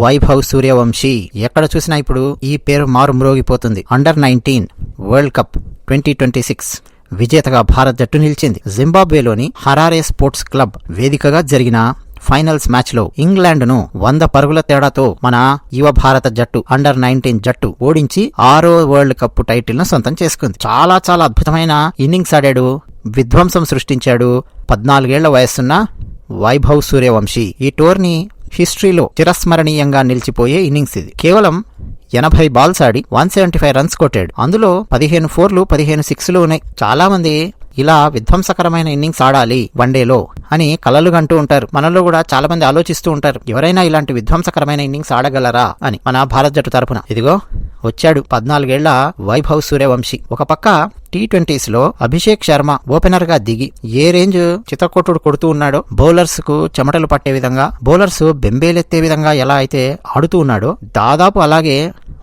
వైభవ్ సూర్యవంశీ. ఎక్కడ చూసినా ఇప్పుడు ఈ పేరు మారు మ్రోగిపోతుంది under nineteen world cup twenty twenty six విజేతగా భారత్ జట్టు నిలిచింది. జింబాబ్వేలోని హరారే స్పోర్ట్స్ క్లబ్ వేదికగా జరిగిన ఫైనల్స్ మ్యాచ్లో ఇంగ్లాండ్ను వంద పరుగుల తేడాతో మన యువ భారత జట్టు అండర్ నైన్టీన్ జట్టు ఓడించి ఆరో వరల్డ్ కప్ టైటిల్ను సొంతం చేసుకుంది. చాలా చాలా అద్భుతమైన ఇన్నింగ్స్ ఆడాడు. విధ్వంసం సృష్టించాడు. పద్నాలుగేళ్ళ వయస్సున్న వైభవ్ సూర్యవంశీ. ఈ టోర్ని హిస్టరీలో చిరస్మరణీయంగా నిలిచిపోయే ఇన్నింగ్స్ ఇది. కేవలం ఎనభై బాల్స్ ఆడి వన్ సెవెంటీ ఫైవ్ రన్స్ కొట్టాడు. అందులో పదిహేను ఫోర్లు పదిహేను సిక్స్లు ఉన్నాయి చాలా మంది ఇలా విధ్వంసకరమైన ఇన్నింగ్స్ ఆడాలి వన్డేలో అని కలలు అంటూ ఉంటారు. మనలో కూడా చాలా మంది ఆలోచిస్తూ ఉంటారు. ఎవరైనా ఇలాంటి విధ్వంసకరమైన ఇన్నింగ్స్ ఆడగలరా అని మన భారత జట్టు తరపున. ఇదిగో వచ్చాడు పద్నాలుగేళ్ళ వైభవ్ సూర్యవంశీ. ఒక పక్క టీ ట్వంటీస్లో అభిషేక్ శర్మ ఓపెనర్గా దిగి ఏ రేంజ్ చితకొట్టుడు కొడుతూ ఉన్నాడో బౌలర్స్కు చెమటలు పట్టే విధంగా బౌలర్స్ బెంబేలెత్తే విధంగా ఎలా అయితే ఆడుతూ ఉన్నాడో దాదాపు అలాగే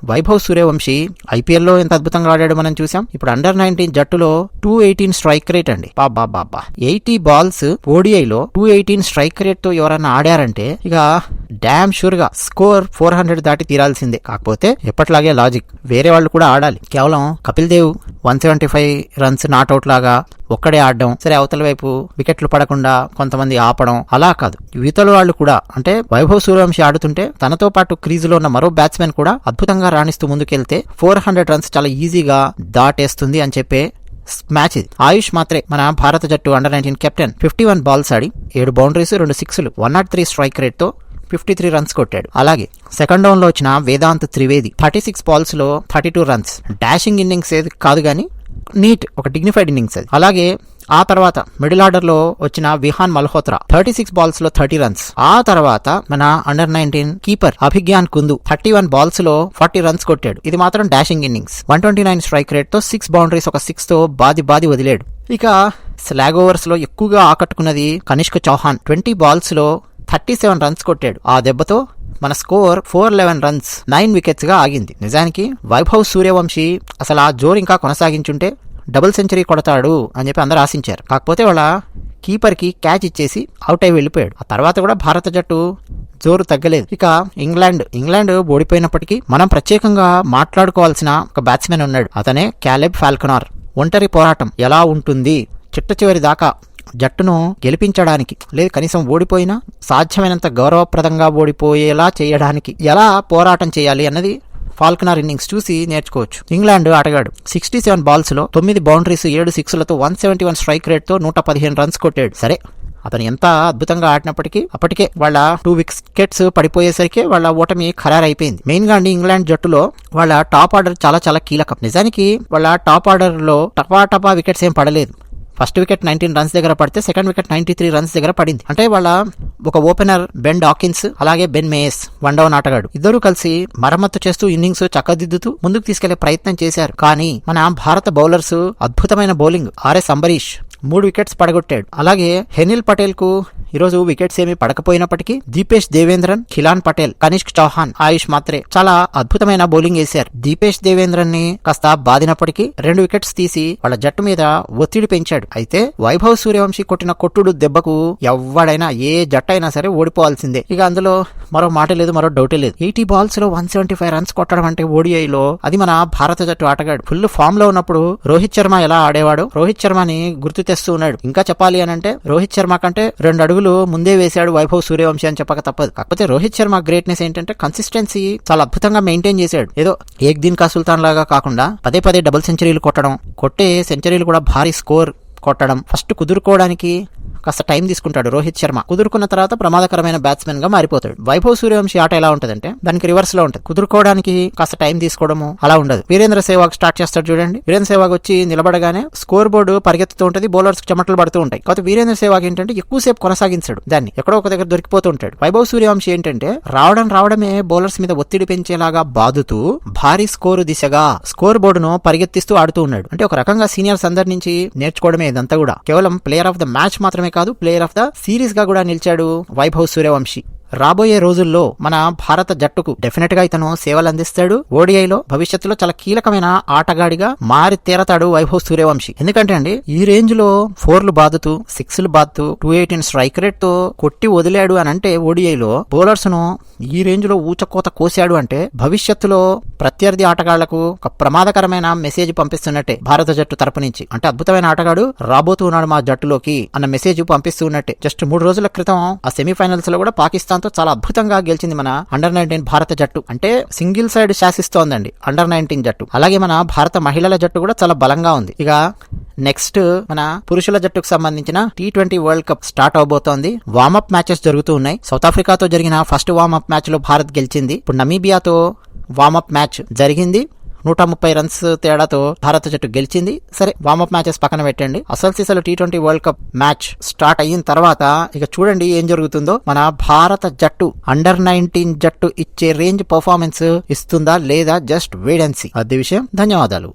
వైభవ్ సూర్యవంశీ ఐపీఎల్లో ఎంత అద్భుతంగా ఆడాడు మనం చూసాం ఇప్పుడు అండర్ నైన్టీన్ జట్టులో టూ ఎయిటీన్ స్ట్రైక్ రేట్ అండి. బాబా బాబా ఎయిటీ బాల్స్ ఓడిఐలో టూ ఎయిటీన్ స్ట్రైక్ రేట్తో ఎవరైనా ఆడారంటే ఇక డామ్ షూర్గా స్కోర్ ఫోర్ హండ్రెడ్ దాటి తీరాల్సిందే. కాకపోతే ఎప్పట్లాగే లాజిక్ వేరే వాళ్ళు కూడా ఆడాలి. కేవలం Kapil Dev one seventy five runs not out లాగా ఒక్కడే ఆడడం సరే అవతల వైపు వికెట్లు పడకుండా కొంతమంది ఆపడం అలా కాదు. ఇవతల వాళ్ళు కూడా అంటే వైభవ్ సూర్యవంశి ఆడుతుంటే తనతో పాటు క్రీజులో ఉన్న మరో బ్యాట్స్మెన్ కూడా అద్భుతంగా రాణిస్తూ ముందుకెళ్తే ఫోర్ హండ్రెడ్ రన్స్ చాలా ఈజీగా దాటేస్తుంది అని చెప్పే మ్యాచ్ ఇది. ఆయుష్ మాత్రే మన భారత జట్టు under nineteen captain fifty one balls ఆడి ఏడు బౌండరీస్ రెండు సిక్స్లు వన్ నాట్ త్రీ స్ట్రైక్ రేట్తో ఫిఫ్టీ త్రీ రన్స్ కొట్టాడు. అలాగే సెకండ్ డౌన్లో వచ్చిన Vedant Trivedi thirty six బాల్స్లో thirty two runs dashing innings ఏది కాదు కానీ నీట్ ఒక డిగ్నిఫైడ్ ఇన్నింగ్స్ అది. అలాగే ఆ తర్వాత మిడిల్ ఆర్డర్లో వచ్చిన విహాన్ మల్హోత్రా థర్టీ సిక్స్ బాల్స్లో థర్టీ రన్స్ ఆ తర్వాత మన under nineteen keeper Abhigyan Kundu thirty one బాల్స్లో forty runs కొట్టాడు. ఇది మాత్రం dashing innings one twenty nine strike రేట్తో six boundaries ఒక సిక్స్తో బాది బాది వదిలేడు. ఇక స్లాగ్ ఓవర్స్లో ఎక్కువగా ఆకట్టుకున్నది కనిష్క చౌహాన్. ట్వంటీ బాల్స్లో థర్టీ సెవెన్ రన్స్ కొట్టాడు. ఆ దెబ్బతో మన score four eleven runs nine వికెట్స్గా ఆగింది. నిజానికి వైభవ్ సూర్యవంశీ అసలు ఆ జోరు ఇంకా కొనసాగించుంటే డబుల్ సెంచరీ కొడతాడు అని చెప్పి అందరూ ఆశించారు. కాకపోతే వాళ్ళ కీపర్కి క్యాచ్ ఇచ్చేసి అవుట్ అయి వెళ్ళిపోయాడు. ఆ తర్వాత కూడా భారత జట్టు జోరు తగ్గలేదు. ఇక ఇంగ్లాండ్ ఇంగ్లాండ్ ఓడిపోయినప్పటికీ మనం ప్రత్యేకంగా మాట్లాడుకోవాల్సిన ఒక బ్యాట్స్మెన్ ఉన్నాడు. అతనే క్యాలెబ్ ఫాల్కనార్. ఒంటరి పోరాటం ఎలా ఉంటుంది? చిట్ట చివరి దాకా జట్టును గెలిపించడానికి లేదు కనీసం ఓడిపోయినా సాధ్యమైనంత గౌరవప్రదంగా ఓడిపోయేలా చేయడానికి ఎలా పోరాటం చేయాలి అన్నది ఫాల్కనర్ ఇన్నింగ్స్ చూసి నేర్చుకోవచ్చు. ఇంగ్లాండ్ ఆటగాడు సిక్స్టీ సెవెన్ బాల్స్లో తొమ్మిది బౌండరీస్ ఏడు సిక్స్లతో వన్ సెవెంటీ వన్ స్ట్రైక్ రేట్తో నూట పదిహేను రన్స్ కొట్టాడు. సరే అతను ఎంత అద్భుతంగా ఆడినప్పటికీ అప్పటికే వాళ్ళ టూ వికెట్స్ పడిపోయేసరికి వాళ్ళ ఓటమి ఖరారైపోయింది. మెయిన్గా ఇంగ్లాండ్ జట్టులో వాళ్ళ టాప్ ఆర్డర్ చాలా చాలా కీలకం. నిజానికి వాళ్ళ టాప్ ఆర్డర్లో టపా టపా వికెట్స్ ఏం పడలేదు. ఫస్ట్ వికెట్ నైన్టీన్ రన్స్ దగ్గర పడితే second wicket ninety three runs దగ్గర పడింది. అంటే వాళ్ళ ఒక ఓపెనర్ బెన్ డాకిన్స్ అలాగే బెన్ మేయస్ వన్ డౌన్ ఆటగాడు. ఇద్దరు కలిసి మరమ్మత్తు చేస్తూ ఇన్నింగ్స్ చక్కదిద్దుతూ ముందుకు తీసుకెళ్ళే ప్రయత్నం చేశారు. కానీ మన భారత బౌలర్స్ అద్భుతమైన బౌలింగ్. ఆర్ఎస్ అంబరీష్ మూడు వికెట్స్ పడగొట్టాడు. అలాగే హెనిల్ పటేల్కు ఈరోజు వికెట్స్ ఏమి పడకపోయినప్పటికీ దీపేష్ దేవేంద్రన్ ఖిలాన్ పటేల్ కనిష్క్ చౌహాన్ ఆయుష్ మాత్రే చాలా అద్భుతమైన బౌలింగ్ వేశారు. దీపేష్ దేవేంద్రన్ని కాస్త బాదినప్పటికీ రెండు వికెట్స్ తీసి వాళ్ళ జట్టు మీద ఒత్తిడి పెంచాడు. అయితే వైభవ్ సూర్యవంశీ కొట్టిన కొట్టుడు దెబ్బకు ఎవడైనా ఏ జట్టు అయినా సరే ఓడిపోవాల్సిందే. ఇక అందులో మరో మాట లేదు మరో డౌటే లేదు. ఎయిటీ బాల్స్లో వన్ సెవెంటీ ఫైవ్ రన్స్ కొట్టడం అంటే ఓడిఐలో అది మన భారత జట్టు ఆటగాడు. ఫుల్ ఫామ్లో ఉన్నప్పుడు రోహిత్ శర్మ ఎలా ఆడేవాడు రోహిత్ శర్మని గుర్తు తెస్తూ ఉన్నాడు. ఇంకా చెప్పాలి అని అంటే రోహిత్ శర్మ కంటే రెండు అడుగులు ముందే వేశాడు వైభవ్ సూర్యవంశీ అని చెప్పక తప్పదు. కాకపోతే రోహిత్ శర్మ గ్రేట్నెస్ ఏంటంటే కన్సిస్టెన్సీ చాలా అద్భుతంగా మెయింటైన్ చేశాడు. ఏదో ఏక్ దిన్ కా సుల్తాన్ లాగా కాకుండా పదే పదే డబుల్ సెంచరీలు కొట్టడం కొట్టే సెంచరీలు కూడా భారీ స్కోర్ కొట్టడం. ఫస్ట్ కుదురుకోవడానికి కాస్త టైం తీసుకుంటాడు రోహిత్ శర్మ. కుదురుకున్న తర్వాత ప్రమాదకరమైన బ్యాట్స్మెన్గా మారిపోతాడు. వైభవ్ సూర్యవంశీ ఆట ఎలా ఉంటదంటే దానికి రివర్స్లో ఉంటుంది. కుదురుకోవడానికి కాస్త టైం తీసుకోవడము అలా ఉండదు. వీరేంద్ర సేవాగ్ స్టార్ట్ చేస్తాడు చూడండి. వీరేంద్ర సేవాగ్ వచ్చి నిలబడగానే స్కోర్ బోర్డు పరిగెత్తుతూ ఉంటుంది బౌలర్స్ చెమటలు పడుతూ ఉంటాయి. కాకపోతే వీరేంద్ర సేవాగ్ ఏంటంటే ఎక్కువసేపు కొనసాగించాడు దాన్ని. ఎక్కడో ఒక దగ్గర దొరికిపోతూ ఉంటాడు. వైభవ్ సూర్యవంశీ ఏంటంటే రావడం రావడమే బౌలర్స్ మీద ఒత్తిడి పెంచేలాగా బాదుతూ భారీ స్కోరు దిశగా స్కోర్ బోర్డును పరిగెత్తిస్తూ ఆడుతూ ఉన్నాడు. అంటే ఒక రకంగా సీనియర్స్ అందరి నుంచి నేర్చుకోవడమే ఇదంతా కూడా. కేవలం ప్లేయర్ ఆఫ్ ద మ్యాచ్ మాత్రమే కాదు ప్లేయర్ ఆఫ్ ద సిరీస్గా కూడా నిలిచాడు వైభవ్ సూర్యవంశీ. రాబోయే రోజుల్లో మన భారత జట్టుకు డెఫినెట్గా ఇతను సేవలు అందిస్తాడు. ఓడిఐలో భవిష్యత్తులో చాలా కీలకమైన ఆటగాడిగా మారి తీరతాడు వైభవ్ సూర్యవంశీ. ఎందుకంటే అండి ఈ రేంజ్లో ఫోర్లు బాదుతూ సిక్స్లు బాదుతూ టూ ఎయిటీన్ స్ట్రైక్ రేట్తో కొట్టి వదిలాడు అని అంటే ఓడిఐలో బౌలర్స్ను ఈ రేంజ్లో ఊచకోత కోశాడు అంటే భవిష్యత్తులో ప్రత్యర్థి ఆటగాళ్ళకు ఒక ప్రమాదకరమైన మెసేజ్ పంపిస్తున్నట్టే భారత జట్టు తరపు నుంచి. అంటే అద్భుతమైన ఆటగాడు రాబోతున్నాడు మా జట్టులోకి అన్న మెసేజ్ పంపిస్తున్నట్టే. జస్ట్ మూడు రోజుల క్రితం ఆ సెమీఫైనల్స్లో కూడా పాకిస్తాన్ తో చాలా అద్భుతంగా గెలిచింది మన అండర్ నైన్టీన్ భారత జట్టు. అంటే సింగిల్ సైడ్ శాసిస్తోందండి అండర్ నైన్టీన్ జట్టు. అలాగే మన భారత మహిళల జట్టు కూడా చాలా బలంగా ఉంది. ఇక నెక్స్ట్ మన పురుషుల జట్టుకు సంబంధించిన T twenty world cup start అవబోతోంది. Warmup matches జరుగుతూ ఉన్నాయి. సౌత్ ఆఫ్రికాతో జరిగిన ఫస్ట్ వార్మప్ మ్యాచ్లో భారత్ గెలిచింది. ఇప్పుడు నమీబియాతో వార్మప్ మ్యాచ్ జరిగింది. నూట ముప్పై రన్స్ తేడాతో భారత జట్టు గెలిచింది. సరే వార్మప్ మ్యాచెస్ పక్కన పెట్టండి. అసలు సీసలు T twenty world cup match start అయిన తర్వాత ఇక చూడండి ఏం జరుగుతుందో. మన భారత జట్టు అండర్ నైన్టీన్ జట్టు ఇచ్చే రేంజ్ పర్ఫార్మెన్స్ ఇస్తుందా లేదా? జస్ట్ వేడెన్సీ అదే విషయం. ధన్యవాదాలు.